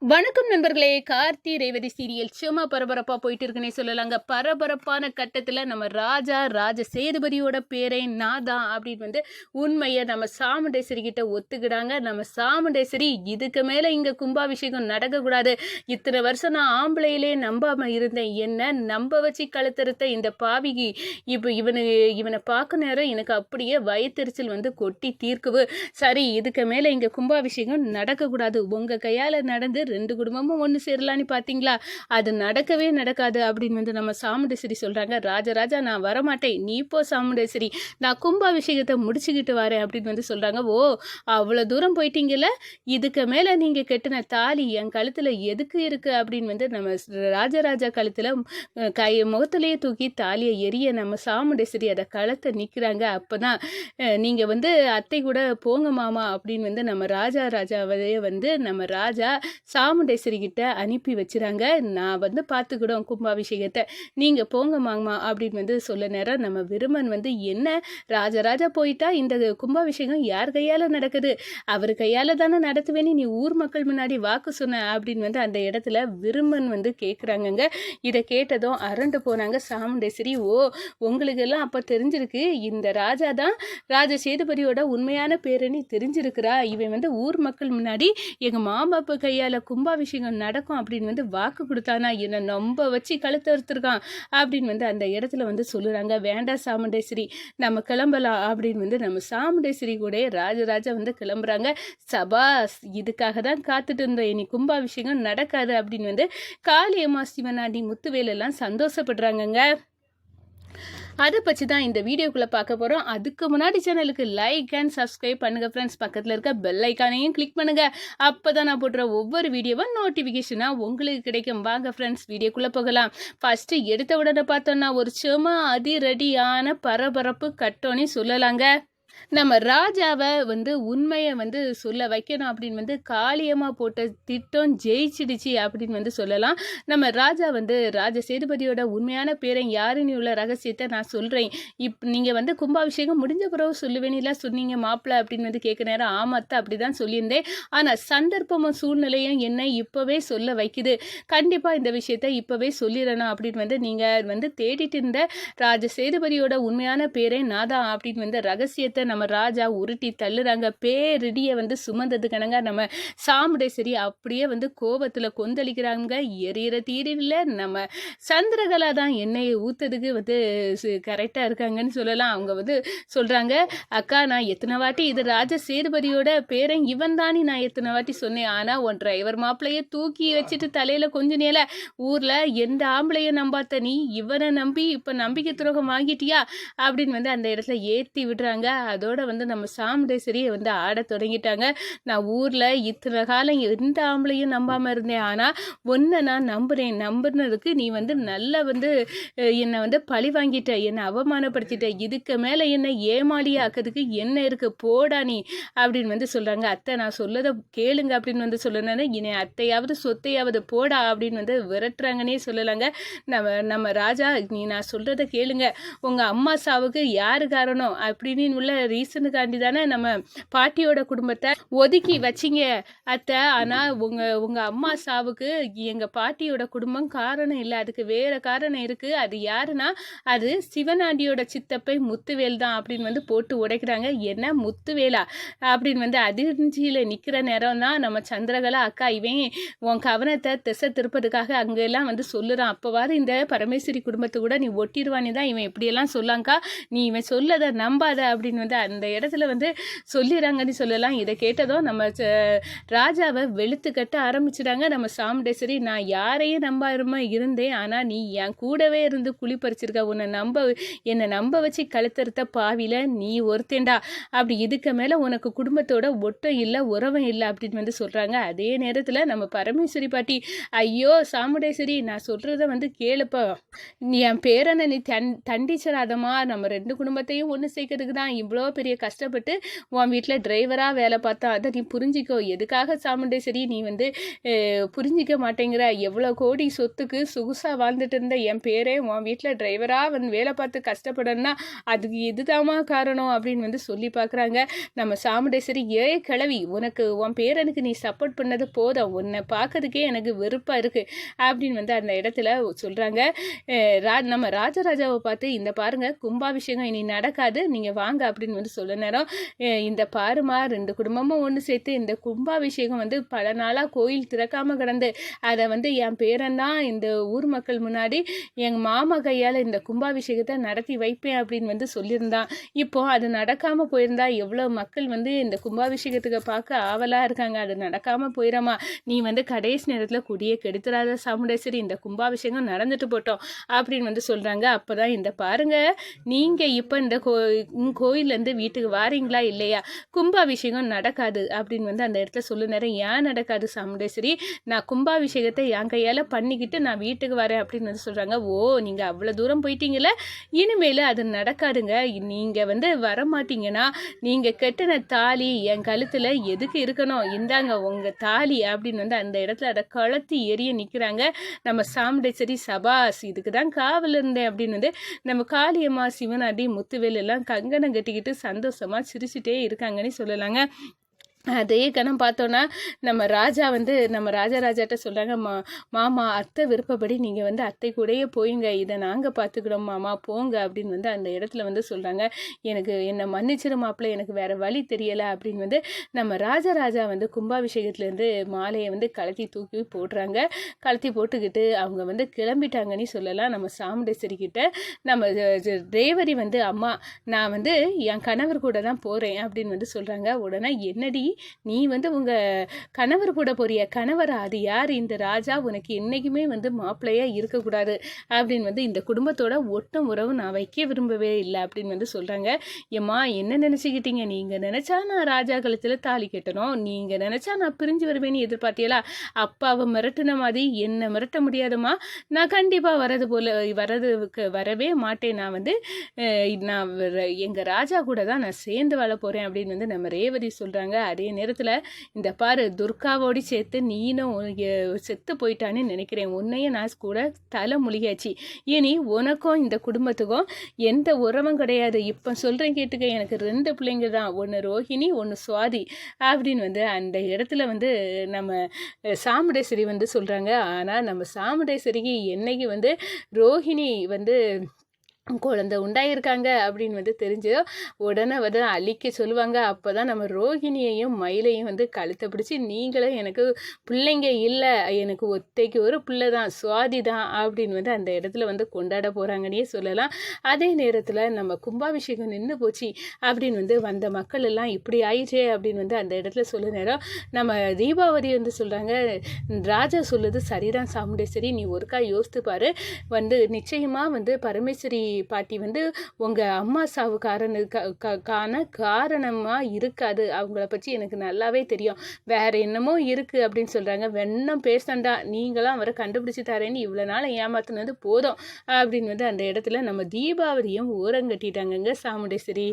வணக்கம் நண்பர்களே. கார்த்தி ரேவதி சீரியல் சும்மா பரபரப்பாக போயிட்டு இருக்குன்னே சொல்லலாங்க. பரபரப்பான கட்டத்தில் நம்ம ராஜா ராஜ சேதுபதியோட பேரை நாதான் அப்படின்னு வந்து உண்மையை நம்ம சாமுண்டேஸ்வரி கிட்ட ஒத்துக்கிடாங்க. நம்ம சாமுண்டேஸ்வரி இதுக்கு மேலே இங்கே கும்பாபிஷேகம் நடக்கக்கூடாது. இத்தனை வருஷம் நான் ஆம்பளையிலே நம்பாமல் இருந்தேன். என்ன நம்ப வச்சு கழுத்தறுத்த இந்த பாவிகி? இப்போ இவனு இவனை பார்க்க நேரம் எனக்கு அப்படியே வயத்தெரிச்சல் வந்து கொட்டி தீர்க்குவு சரி இதுக்கு மேலே இங்கே கும்பாபிஷேகம் நடக்கக்கூடாது. உங்கள் கையால் நடந்து ரெண்டு குடும்பமும் ஒன்று சேரலான்னு பார்த்தீங்களா அது நடக்கவே நடக்காது அப்படின்னு வந்து நம்ம சாமுண்டேஸ்வரி சொல்கிறாங்க ராஜராஜா நான் வரமாட்டேன். நீ போ சாமுண்டேஸ்வரி நான் கும்பாபிஷேகத்தை முடிச்சுக்கிட்டு வரேன் அப்படின்னு வந்து சொல்கிறாங்க ஓ அவ்வளோ தூரம் போயிட்டீங்கல்ல? இதுக்கு மேலே நீங்கள் கெட்டின தாலி என் கழுத்தில் எதுக்கு இருக்குது அப்படின்னு வந்து நம்ம ராஜராஜா கழுத்தில் கை முகத்திலேயே தூக்கி தாலியை எரிய நம்ம சாமுண்டேஸ்வரி அதை கழுத்தை நிற்கிறாங்க அப்போ தான் நீங்கள் வந்து அத்தை கூட போங்க மாமா அப்படின்னு வந்து நம்ம ராஜா ராஜாவே வந்து நம்ம ராஜா சாமுண்டேஸ்வரி கிட்ட அனுப்பி வச்சுறாங்க. நான் வந்து பார்த்துக்கிடும் கும்பாபிஷேகத்தை. நீங்கள் போங்க மாங்கம்மா அப்படின்னு வந்து சொல்ல நேரம் நம்ம விருமன் வந்து என்ன? ராஜராஜா போயிட்டா இந்த கும்பாபிஷேகம் யார் கையால் நடக்குது? அவர் கையால் தானே நடத்துவேன்னு நீ ஊர் மக்கள் முன்னாடி வாக்கு சொன்ன அப்படின்னு வந்து அந்த இடத்துல விருமன் வந்து கேட்குறாங்கங்க இதை கேட்டதும் அரண்டு போனாங்க சாமுண்டேஸ்வரி ஓ உங்களுக்கெல்லாம் அப்போ தெரிஞ்சிருக்கு. இந்த ராஜா தான் ராஜ சேதுபதியோட உண்மையான பேரணி தெரிஞ்சிருக்கிறா. இவன் வந்து ஊர் மக்கள் முன்னாடி எங்கள் மாமாப்பா கையால் கும்பாபிஷேகம் நடக்கும் அப்படின்னு வந்து வாக்கு கொடுத்தானா? என்னை நம்ப வச்சு கழுத்து அறுத்துருக்கான் அப்படின்னு வந்து அந்த இடத்துல வந்து சொல்லுறாங்க. வேண்டாம் சாமுண்டேஸ்வரி நம்ம கிளம்பலாம் அப்படின்னு வந்து நம்ம சாமுண்டேஸ்வரி கூட ராஜராஜா வந்து கிளம்புறாங்க. சபாஸ் இதுக்காக தான் காத்துட்டு இருந்தோம். இனி கும்பாபிஷேகம் நடக்காது அப்படின்னு வந்து காளியம்மா சிவனாண்டி முத்துவேலெல்லாம் சந்தோஷப்படுறாங்கங்க. அதை பற்றி தான் இந்த வீடியோக்குள்ளே பார்க்க போகிறோம் அதுக்கு முன்னாடி சேனலுக்கு லைக் அண்ட் சப்ஸ்கிரைப் பண்ணுங்கள் ஃப்ரெண்ட்ஸ் பக்கத்தில் இருக்க பெல் ஐக்கானையும் கிளிக் பண்ணுங்கள் அப்போ தான் நான் போடுற ஒவ்வொரு வீடியோவும் நோட்டிஃபிகேஷனாக உங்களுக்கு கிடைக்கும். வாங்க ஃப்ரெண்ட்ஸ் வீடியோக்குள்ளே போகலாம். ஃபஸ்ட்டு எடுத்த உடனே பார்த்தோன்னா ஒரு சும்மா அதிரடியான பரபரப்பு கட்டோன்னே சொல்லலாங்க. நம்ம ராஜாவை வந்து உண்மையை வந்து சொல்ல வைக்கணும் அப்படின்னு வந்து காளியமாக போட்ட திட்டம் ஜெயிச்சிடுச்சு அப்படின்னு வந்து சொல்லலாம். நம்ம ராஜா வந்து ராஜ சேதுபதியோட உண்மையான பேரை யாருன்னு உள்ள ரகசியத்தை நான் சொல்கிறேன் இப் நீங்கள் வந்து கும்பாபிஷேகம் முடிஞ்ச பிறகு சொல்லுவேனிலாம் சொன்னீங்க மாப்பிள்ள அப்படின்னு வந்து கேட்க நேரம் ஆமாத்த அப்படி தான் சொல்லியிருந்தேன். ஆனால் சந்தர்ப்பமும் சூழ்நிலையும் என்னை இப்போவே சொல்ல வைக்குது. கண்டிப்பாக இந்த விஷயத்த இப்போவே சொல்லிடணும் அப்படின்னு வந்து நீங்கள் வந்து தேடிட்டு இருந்த ராஜ சேதுபதியோட உண்மையான பேரே தான் அப்படின்னு வந்து ரகசியத்தை நம்ம ராஜா உருட்டி தள்ளுறாங்க. பேரிடியை வந்து சுமந்தது கணங்க நம்ம சாமுடேஸ்வரி அப்படியே வந்து கோபத்தில் கொந்தளிக்கிறாங்க. எரியற தீரில் நம்ம சந்திரகலா தான் எண்ணெயை ஊற்றதுக்கு வந்து கரெக்டாக இருக்காங்கன்னு சொல்லலாம். அவங்க வந்து சொல்கிறாங்க அக்கா நான் எத்தனை வாட்டி இது ராஜ சேதுபதியோட பேரன் இவன் தானே நான் எத்தனை வாட்டி சொன்னேன். ஆனால் உன் டிரைவர் மாப்பிள்ளையை தூக்கி வச்சுட்டு தலையில் கொஞ்சம் நேரம் ஊரில் எந்த ஆம்பளையை நம்பாத்த நீ? இவனை நம்பி இப்போ நம்பிக்கை துரோகம் வாங்கிட்டியா? அப்படின்னு வந்து அந்த இடத்துல ஏற்றி விடுறாங்க. அதோட வந்து நம்ம சாமுண்டேஸ்வரியை வந்து ஆட தொடங்கிட்டாங்க. நான் ஊரில் இத்தனை காலம் எந்த ஆம்பளையும் நம்பாமல் இருந்தேன். ஆனால் ஒன்றை நான் நம்புகிறேன் நம்புனதுக்கு நீ வந்து நல்லா வந்து என்னை வந்து பழி வாங்கிட்ட. என்னை அவமானப்படுத்திட்ட. இதுக்கு மேலே என்னை ஏமாளியாக்கிறதுக்கு என்ன இருக்குது போடா நீ அப்படின்னு வந்து சொல்கிறாங்க அத்தை நான் சொல்லதை கேளுங்க அப்படின்னு வந்து சொல்லணும்னா இனி அத்தையாவது சொத்தையாவது போடா அப்படின்னு வந்து விரட்டுறாங்கன்னே சொல்லலாங்க. நம்ம நம்ம ராஜா நீ நான் சொல்கிறத கேளுங்க. உங்கள் அம்மா சாவுக்கு யார் காரணம்? அப்படின்னு உள்ள ரீசனுக்காண்டி தானே நம்ம பாட்டியோட குடும்பத்தை ஒதுக்கி வச்சிங்க அத்தை. ஆனால் உங்கள் உங்கள் அம்மா சாவுக்கு எங்கள் பாட்டியோட குடும்பம் காரணம் இல்லை. அதுக்கு வேறு காரணம் இருக்குது அது யாருன்னா அது சிவனாண்டியோட சித்தப்பை முத்துவேல் தான் அப்படின்னு வந்து போட்டு உடைக்கிறாங்க. என்ன முத்துவேலா? அப்படின்னு வந்து அதிர்ச்சியில் நிற்கிற நேரம் தான் நம்ம சந்திரகலா அக்கா. இவன் உன் கவனத்தை திசை திருப்பதுக்காக அங்கெல்லாம் வந்து சொல்லுறான். அப்போவாது இந்த பரமேஸ்வரி குடும்பத்தை கூட நீ ஒட்டிடுவானே தான் இவன் இப்படியெல்லாம் சொல்லாங்க்கா நீ இவன் சொல்லதை நம்பாத அப்படின்னு வந்து அந்த இடத்துல வந்து சொல்லிடுறாங்கன்னு சொல்லலாம். இதை கேட்டதும் நம்ம ராஜாவை வெளுத்து கட்ட ஆரம்பிச்சிட்டாங்க. நம்ம சாமுண்டேஸ்வரி நான் யாரையும் நம்பாருமா இருந்தேன். ஆனால் நீ என் கூடவே இருந்து குழி பறிச்சிருக்க. உன்னை நம்ப என்னை நம்ப வச்சு கழுத்தறுத்த பாவியில் நீ ஒருத்தேண்டா. அப்படி இதுக்கு மேலே உனக்கு குடும்பத்தோட ஒட்டம் இல்லை உறவும் இல்லை அப்படின்னு வந்து சொல்கிறாங்க அதே நேரத்தில் நம்ம பரமேஸ்வரி பாட்டி ஐயோ சாமுண்டேஸ்வரி நான் சொல்கிறத வந்து கேளுப்பா. நீ என் பேரனை நீ தன் தண்டிச்சிடாதமா நம்ம ரெண்டு குடும்பத்தையும் ஒன்று சேர்க்கறதுக்கு தான் இவ்வளோ எவ்வளோ பெரிய கஷ்டப்பட்டு உன் வீட்டில் டிரைவராக வேலை பார்த்தா அதை நீ புரிஞ்சிக்கோ. எதுக்காக சாமுண்டேஸ்வரி நீ வந்து புரிஞ்சிக்க மாட்டேங்கிற? எவ்வளோ கோடி சொத்துக்கு சொகுசாக வாழ்ந்துட்டு இருந்த என் பேரே உன் வீட்டில் டிரைவராக வந்து வேலை பார்த்து கஷ்டப்படணும்னா அதுக்கு இதுதாம்மா காரணம் அப்படின்னு வந்து சொல்லி பார்க்குறாங்க. நம்ம சாமுண்டேஸ்வரி ஏ கிளவி உனக்கு உன் பேரனுக்கு நீ சப்போர்ட் பண்ணது போதும். உன்னை பார்க்கறதுக்கே எனக்கு வெறுப்பாக இருக்குது அப்படின்னு வந்து அந்த இடத்துல சொல்கிறாங்க ரா நம்ம ராஜராஜாவை பார்த்து இந்த பாருங்க கும்பாபிஷேகம் இனி நடக்காது. நீங்கள் வாங்க அப்படின்னு வந்து சொல்ல நேரம். இந்த பாருமா ரெண்டு குடும்பமும் ஒன்று சேர்த்து இந்த கும்பாபிஷேகம் வந்து பல நாளாக கோயில் திறக்காமல் கிடந்து அதை வந்து என் பேரன் தான் இந்த ஊர் மக்கள் முன்னாடி எங்கள் மாமா கையால் இந்த கும்பாபிஷேகத்தை நடத்தி வைப்பேன் அப்படின்னு வந்து சொல்லியிருந்தான். இப்போ அது நடக்காமல் போயிருந்தா எவ்வளோ மக்கள் வந்து இந்த கும்பாபிஷேகத்துக்கு பார்க்க ஆவலாக இருக்காங்க. அது நடக்காமல் போயிடாமா நீ வந்து கடைசி நேரத்தில் குடியே கெடுத்துறாத சாமுண்டேஸ்வரி இந்த கும்பாபிஷேகம் நடந்துட்டு போட்டோம் அப்படின்னு வந்து சொல்கிறாங்க அப்போ தான் இந்த பாருங்க நீங்கள் இப்போ இந்த கோ கோயிலில் வந்து வீட்டுக்கு வாரீங்களா இல்லையா? கும்பாபிஷேகம் நடக்காது அப்படின்னு வந்து அந்த இடத்துல சொல்ல நேரம் ஏன் நடக்காது சாமுண்டேஸ்வரி? நான் கும்பாபிஷேகத்தை என் கையால் பண்ணிக்கிட்டு நான் வீட்டுக்கு வரேன் அப்படின்னு வந்து சொல்கிறாங்க ஓ நீங்கள் அவ்வளோ தூரம் போயிட்டீங்களே இனிமேல் அது நடக்காதுங்க. நீங்கள் வந்து வரமாட்டீங்கன்னா நீங்கள் கட்டின தாலி என் கழுத்தில் எதுக்கு இருக்கணும்? இந்தாங்க உங்கள் தாலி அப்படின்னு வந்து அந்த இடத்துல அதை கழத்தி எரிய நிற்கிறாங்க நம்ம சாமுண்டேஸ்வரி சபாஸ் இதுக்கு தான் காவல் இருந்தேன் அப்படின்னு வந்து நம்ம காளியம்மா சிவனாடி முத்துவேல் எல்லாம் கங்கணம் கட்டிக்கிட்டு சந்தோஷமாக சிரிச்சுட்டே இருக்காங்கன்னு சொல்லலாங்க. அதே கணம் பார்த்தோன்னா நம்ம ராஜா வந்து நம்ம ராஜாராஜாட்ட சொல்கிறாங்க மா மாமா அத்தை விருப்பப்படி நீங்கள் வந்து அத்தை கூடயே போயிங்க. இதை நாங்கள் பார்த்துக்கிறோம் மாமா போங்க. அப்படின்னு வந்து அந்த இடத்துல வந்து சொல்கிறாங்க எனக்கு என்னை மன்னிச்சிரு மாப்பிள்ளை எனக்கு வேறு வழி தெரியலை அப்படின்னு வந்து நம்ம ராஜாராஜா வந்து கும்பாபிஷேகத்துலேருந்து மாலையை வந்து கலத்தி தூக்கி போடுறாங்க. கலத்தி போட்டுக்கிட்டு அவங்க வந்து கிளம்பிட்டாங்கன்னு சொல்லலாம். நம்ம சாமுண்டேஸ்வரிக்கிட்ட நம்ம தேவரி வந்து அம்மா நான் வந்து என் கணவர் கூட தான் போகிறேன் அப்படின்னு வந்து சொல்கிறாங்க உடனே என்னடி நீ வந்து உங்கள் கணவர் கூட போறிய? கணவர்? அது யார்? இந்த ராஜா உனக்கு என்றைக்குமே வந்து மாப்பிள்ளையாக இருக்கக்கூடாது அப்படின்னு வந்து இந்த குடும்பத்தோட ஒட்டும் உறவு நான் வைக்க விரும்பவே இல்லை அப்படின்னு வந்து சொல்கிறாங்க ஏம்மா என்ன நினச்சிக்கிட்டீங்க? நீங்கள் நினச்சா நான் ராஜா கழுத்தில் தாலி கட்டணும். நீங்கள் நினச்சா நான் பிரிஞ்சு வருவேன்னு எதிர்பார்த்தியலா அப்பாவை மிரட்டின மாதிரி என்னை மிரட்ட முடியாதும்மா. நான் கண்டிப்பாக வரது போல் வரதுக்கு வரவே மாட்டேன். நான் வந்து நான் எங்கள் ராஜா கூட தான் நான் சேர்ந்து வாழ போகிறேன் அப்படின்னு வந்து நம்ம ரேவதி சொல்கிறாங்க அதே நேரத்தில் இந்த பாரு துர்காவோடி சேர்த்து நீனும் செத்து போயிட்டான்னு நினைக்கிறேன். உன்னையும் நான் கூட தலை முழுகியாச்சு. இனி உனக்கும் இந்த குடும்பத்துக்கும் எந்த உறவும் கிடையாது. இப்போ சொல்கிறேன் கேட்டுக்க எனக்கு ரெண்டு பிள்ளைங்க தான். ஒன்று ரோஹிணி ஒன்று சுவாதி அப்படின்னு வந்து அந்த இடத்துல வந்து நம்ம சாமுடேஸ்வரி வந்து சொல்கிறாங்க ஆனால் நம்ம சாமுடேஸ்வரிக்கு என்னைக்கு வந்து ரோஹிணி வந்து குழந்தை உண்டாயிருக்காங்க அப்படின்னு வந்து தெரிஞ்சு உடனே வந்து அழிக்க சொல்லுவாங்க. அப்போ தான் நம்ம ரோகிணியையும் மயிலையும் வந்து கழுத்தை பிடிச்சி நீங்களும் எனக்கு பிள்ளைங்க இல்லை எனக்கு ஒத்தைக்கு ஒரு பிள்ளை தான் சுவாதி தான் அப்படின்னு வந்து அந்த இடத்துல வந்து கொண்டாட போகிறாங்கன்னே சொல்லலாம். அதே நேரத்தில் நம்ம கும்பாபிஷேகம் நின்று போச்சு அப்படின்னு வந்து வந்த மக்கள் எல்லாம் இப்படி ஆயிடுச்சே அப்படின்னு வந்து அந்த இடத்துல சொல்ல நேரம் நம்ம தீபாவளி வந்து சொல்கிறாங்க ராஜா சொல்லுது சரிதான் சாமுண்டேஸ்வரி நீ ஒருக்கா யோசித்து பாரு. வந்து நிச்சயமாக வந்து பரமேஸ்வரி பாட்டி வந்து உங்கள் அம்மா சாவுக்காரனுக்கான காரணமாக இருக்காது. அவங்கள பற்றி எனக்கு நல்லாவே தெரியும். வேறு என்னமோ இருக்குது அப்படின்னு சொல்கிறாங்க வெண்ணம் பேசண்டா. நீங்களாம் அவரை கண்டுபிடிச்சி தரேன்னு இவ்வளோ நாள் ஏமாத்துனது போதும் அப்படின்னு வந்து அந்த இடத்துல நம்ம தீபாவளியும் ஓரங்கட்டிட்டாங்கங்க சாமுண்டேஸ்வரி.